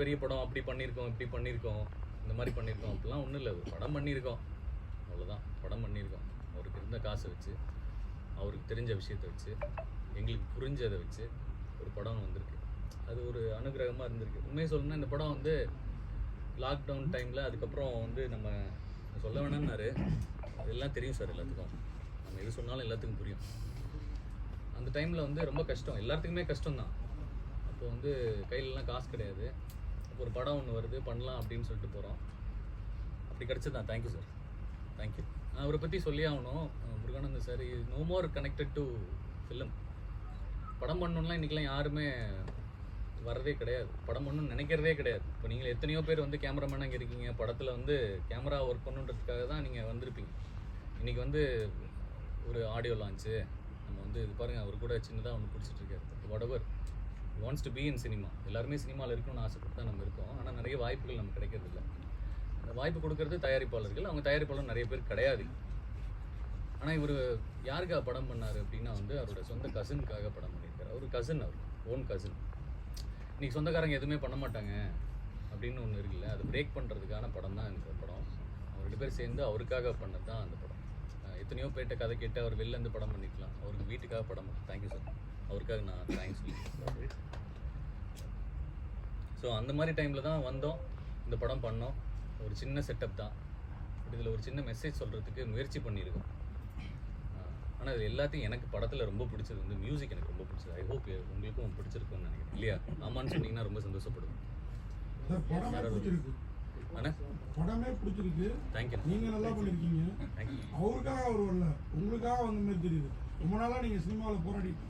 பெரிய படம் அப்படி பண்ணியிருக்கோம் இப்படி பண்ணியிருக்கோம் இந்த மாதிரி பண்ணியிருக்கோம் அப்படிலாம் ஒன்றும் இல்லை. ஒரு படம் பண்ணியிருக்கோம் அவ்வளோதான் படம் பண்ணியிருக்கோம் அவருக்கு இருந்த காசை வச்சு அவருக்கு தெரிஞ்ச விஷயத்தை வச்சு எங்களுக்கு புரிஞ்சதை வச்சு ஒரு படம் வந்திருக்கு. அது ஒரு அனுகிரகமாக இருந்திருக்கு. உண்மையை சொல்லணும்னா இந்த படம் வந்து லாக்டவுன் டைமில் அதுக்கப்புறம் வந்து நம்ம சொல்ல வேணாம்னாரு. அதெல்லாம் தெரியும் சார் எல்லாத்துக்கும். நம்ம எது சொன்னாலும் எல்லாத்துக்கும் புரியும். அந்த டைமில் வந்து ரொம்ப கஷ்டம். எல்லாத்துக்குமே கஷ்டம் தான் அப்போ வந்து கையிலலாம் காசு கிடையாது. ஒரு படம் ஒன்று வருது பண்ணலாம் அப்படின்னு சொல்லிட்டு போகிறோம் அப்படி கிடச்சது தான் தேங்க்யூ சார் தேங்க்யூ அவரை பற்றி சொல்லி ஆகணும். Murugananda Muruganandam sir is no more connected to film படம் பண்ணணும்லாம் இன்றைக்கெலாம் யாருமே வரதே கிடையாது. படம் பண்ணணும்னு நினைக்கிறதே கிடையாது. இப்போ நீங்கள் எத்தனையோ பேர் வந்து கேமராமேனாக இங்கே இருக்கீங்க. படத்தில் வந்து கேமரா ஒர்க் பண்ணுன்றதுக்காக தான் நீங்கள் வந்திருப்பீங்க. இன்றைக்கி வந்து ஒரு ஆடியோ லான்ச்சு நம்ம வந்து இது பாருங்கள் அவர் கூட சின்னதாக ஒன்று பிடிச்சிட்ருக்காரு இருக்காரு. Wants to be in cinema எல்லாருமே சினிமாவில் இருக்கணும்னு ஆசைப்பட்டு தான் நம்ம இருக்கோம். ஆனால் நிறைய வாய்ப்புகள் நமக்கு கிடைக்கிறதில்ல. அந்த வாய்ப்பு கொடுக்கறது தயாரிப்பாளர்கள். அவங்க தயாரிப்பாளர் நிறைய பேர் கிடையாது. ஆனால் இவர் யாருக்காக படம் பண்ணார் அப்படின்னா வந்து அவரோட சொந்த கசினுக்காக படம் பண்ணியிருக்காரு. அவர் கசின் அவர் ஓன் கசின் இன்றைக்கி சொந்தக்காரங்க எதுவுமே பண்ண மாட்டாங்க அப்படின்னு ஒன்று இருக்குல்ல அது பிரேக் பண்ணுறதுக்கான படம் தான் இந்த படம். அவர் ரெண்டு பேர் சேர்ந்து அவருக்காக பண்ணது தான் அந்த படம். எத்தனையோ பேர்கிட்ட கதை கேட்டு அவர் வெளில இருந்து படம் பண்ணிக்கலாம் அவருக்கு வீட்டுக்காக படம் தேங்க்யூ சார் அவருக்காக நான் தேங்க்ஸ் சொல்லி ஸோ அந்த மாதிரி டைமில் தான் வந்தோம். இந்த படம் பண்ணோம். ஒரு சின்ன செட்டப் தான். பட் இதில் ஒரு சின்ன மெசேஜ் சொல்கிறதுக்கு முயற்சி பண்ணியிருக்கோம். ஆனால் இது எல்லாத்தையும் எனக்கு படத்தில் ரொம்ப பிடிச்சது வந்து மியூசிக் எனக்கு ரொம்ப பிடிச்சது. ஐ ஹோப் உங்களுக்கும் பிடிச்சிருக்கும்னு நினைக்கிறேன். இல்லையா? ஆமான்னு சொன்னீங்கன்னா ரொம்ப சந்தோஷப்படுவேன். படமே பிடிச்சிருக்கு. அண்ணா? படமே பிடிச்சிருக்கு. தேங்க்யூ நீங்க நல்லா பண்ணிருக்கீங்க. தேங்க்யூ அவருக்காக அவர் வரல. உங்களுக்காக வந்த மாதிரி தெரியுது. ரொம்ப நாளா நீங்க சினிமாவில் போராடிட்டு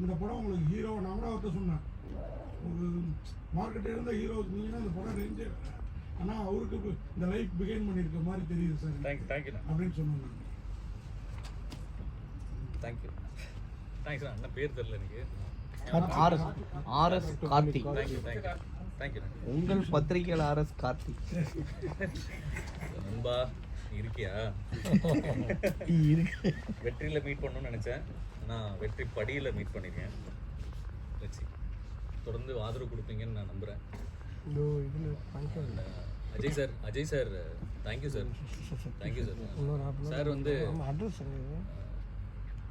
இந்த படம் உங்களுக்கு ஹீரோ நான் கூட அவர்கிட்ட சொன்னேன். மார்க்கெட்டில் இருந்த ஹீரோ நீங்கன்னா இந்த படம் ரேஞ்சே வேற ஆனால் அவருக்கு இந்த லைஃப் பிகைன் பண்ணியிருக்க மாதிரி தெரியுது சார். தேங்க்யூ தேங்க்யூண்ணா அப்படின்னு சொன்னேன் நான். தேங்க்யூ தேங்க்ஸ் அண்ணா. பேர் தெரில எனக்கு. RS. RS. Karthik. Thank you thank you thank you உங்கள் பத்திரிகையாளர் ஆர்எஸ் கார்த்திக். நண்பா இருக்கியா? இருக்கு வெற்றியில் மீட் பண்ணணும்னு நினச்சேன். ஆனால் வெற்றி படியில் மீட் பண்ணியிருக்கேன் லட்சி தொடர்ந்து ஆதரவு கொடுப்பீங்கன்னு நான் நம்புகிறேன் Ajay sir Ajay sir thank you sir thank you sir sir வந்து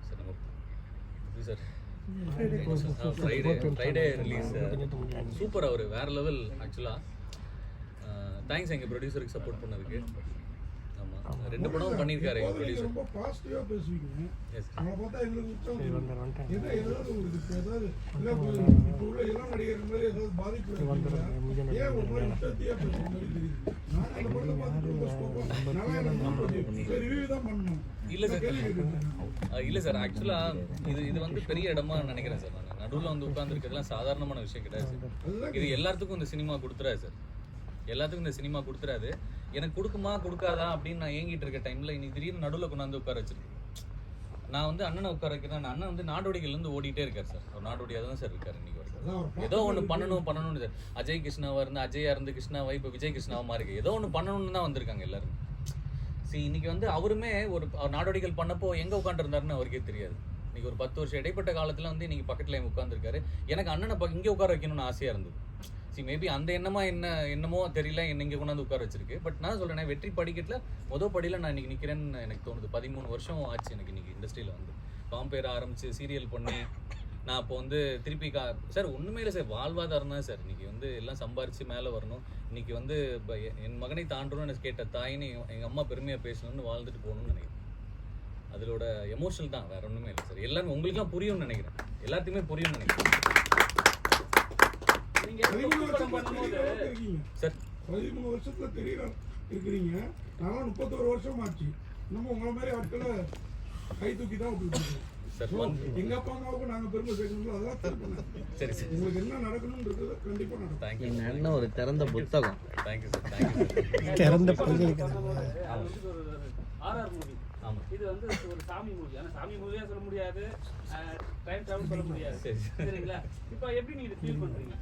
சார் நம்ம எப்படி sir? Friday Friday release super அவர் வேற லெவல் ஆக்சுவலாக தேங்க்ஸ் எங்கள் ப்ரொடியூசருக்கு சப்போர்ட் பண்ணதுக்கு. ரெண்டு படமும் பண்ணியிருக்காரு ரொம்ப பாசிட்டிவாக பேசுவீங்க. எஸ் அவங்கள பார்த்தா எங்களுக்கு உற்சாகம் தெரியும். என்ன ஏதாவது உங்களுக்கு இப்ப ஏதாவது இல்ல இப்ப இப்ப உள்ள இளம் நடிகர் மாதிரி ஏதாவது பாதிப்பு இருக்கீங்களா? ஏன் ஒரு மாதிரி உச்சத்தையா பேசுற மாதிரி தெரியுது? நான் அந்த படத்தை பார்த்துட்டு ரொம்ப scope ஆ, நல்லா எனக்கு சரி review தான் பண்ணணும். இல்ல சார். இல்லை ஆக்சுவலாக இது இது வந்து பெரிய இடமா நினைக்கிறேன் சார் நான். நடுவில் வந்து உட்காந்துருக்கிறதுலாம் சாதாரணமான விஷயம் கிடையாது சார். இது எல்லாத்துக்கும் இந்த சினிமா கொடுத்துறாது சார். எல்லாத்துக்கும் இந்த சினிமா கொடுத்துறாது எனக்கு கொடுக்குமா கொடுக்காதா அப்படின்னு நான் ஏங்கிட்டு இருக்க டைமில் இன்னைக்கு திடீர்னு நடுவில் கொண்டாந்து உட்கார வச்சிருக்கு நான் வந்து அண்ணனை உட்கார வைக்கிறேன். நான் அண்ணன் வந்து நாடோடிகள்லேருந்து ஓடிட்டே இருக்கார் சார். அவர் நாடோடியாக தான் சார் இருக்கார் இன்னைக்கு வரைக்கும். ஏதோ ஒன்று பண்ணணும் பண்ணணும்னு சார். அஜய் கிருஷ்ணாவா இருந்து அஜயா இருந்து கிருஷ்ணாவா இப்போ விஜய் கிருஷ்ணாவா இருக்கு. ஏதோ ஒன்று பண்ணணும்னு தான் வந்திருக்காங்க எல்லாரும். சரி இன்னைக்கு வந்து அவருமே ஒரு நாடோடிகள் பண்ணப்போ எங்கே உட்காந்துருந்தாருன்னு அவருக்கே தெரியாது. இன்னைக்கு ஒரு பத்து வருஷம் இடைப்பட்ட காலத்தில் வந்து இன்னைக்கு பக்கத்தில் உட்காந்துருக்காரு எனக்கு அண்ணனை இங்கே உட்கார வைக்கணும்னு ஆசையாக இருந்தது. சி மேபி அந்த எண்ணமா என்ன என்னமோ தெரியல என்ன இங்கே கொண்டாந்து உட்கார வச்சிருக்கு. பட் நான் சொல்றேன் வெற்றி படிக்கட்டில் மொதல் படியில் நான் இன்னைக்கு நிற்கிறேன்னு எனக்கு தோணுது. பதிமூணு வருஷம் ஆச்சு எனக்கு இன்னைக்கு இண்டஸ்ட்ரியில் வந்து. காம்பேர் ஆரம்பிச்சு சீரியல் பண்ணி நான் இப்போ வந்து திருப்பி கா சார் ஒன்றுமே இல்லை சார் வாழ்வாதாரம் தான் சார் இன்னைக்கு வந்து எல்லாம் சம்பாரிச்சு மேலே வரணும். இன்னைக்கு வந்து இப்போ என் மகனை தாண்டணும்னு கேட்ட தாயின்னு எங்கள் அம்மா பெருமையாக பேசணும்னு வாழ்ந்துட்டு போகணும்னு நினைக்கிறேன். அதோட எமோஷனல் தான் வேற ஒன்றுமே இல்லை சார் எல்லாரும் உங்களுக்குலாம் புரியும்னு நினைக்கிறேன். எல்லாத்தையுமே புரியும்னு நினைக்கிறேன். பதிமூணு வருஷத்துல தெரியற இருக்கிறீங்க. நான்லாம் முப்பத்தோரு வருஷம் ஆச்சு. நம்ம உங்களை மாதிரி ஆட்களை கை தூக்கி தான் விட்டுருக்கோம் எங்க அப்பா அம்மாவுக்கு நாங்க பெருமை சேர்க்கணும் அதெல்லாம் சரி சரி உங்களுக்கு என்ன நடக்கணும்ன்றது கண்டிப்பா நடக்கும். என் அண்ணன் ஒரு திறந்த புத்தகம். தேங்க்யூ சார் தேங்க்யூ சார் திறந்த பண்ணும்போது அது வந்து ஒரு ஆர்ஆர் மூவி ஆமாம் இது வந்து ஒரு சாமி மூவி. ஆனா சாமி மூவியா சொல்ல முடியாது. டைம் டிராவல் சொல்ல முடியாது. சரி. சரிங்களா? இப்போ எப்படி நீங்க ஃபீல் பண்றீங்க?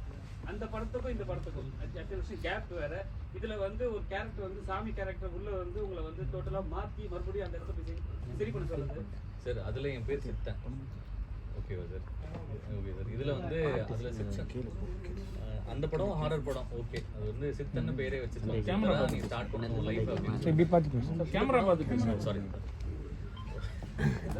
அந்த படத்துக்கும் இந்த படத்துக்கும். அஞ்சு வருஷம் கேப் வேற. இதுல வந்து ஒரு கேரக்டர் வந்து சாமி கேரக்டர் உள்ள வந்து உங்களை வந்து டோட்டலா மாத்தி மறுபடியும் அந்த இடத்துல போய் சரி- பண்ண சொல்லுது சார் அதில் என் பேர் சித்தன் ஓகேவா சார் ஓகே சார் இதில் வந்து அதில் சிக்ஸ் அந்த படம் ஹாரர் படம். ஓகே அது வந்து சித்தன்னு பேரே வச்சிருக்கோம் கேமரா நீ ஸ்டார்ட் பண்ணணும் லைஃப் அப்படின்னு கேமரா பார்த்து சாரி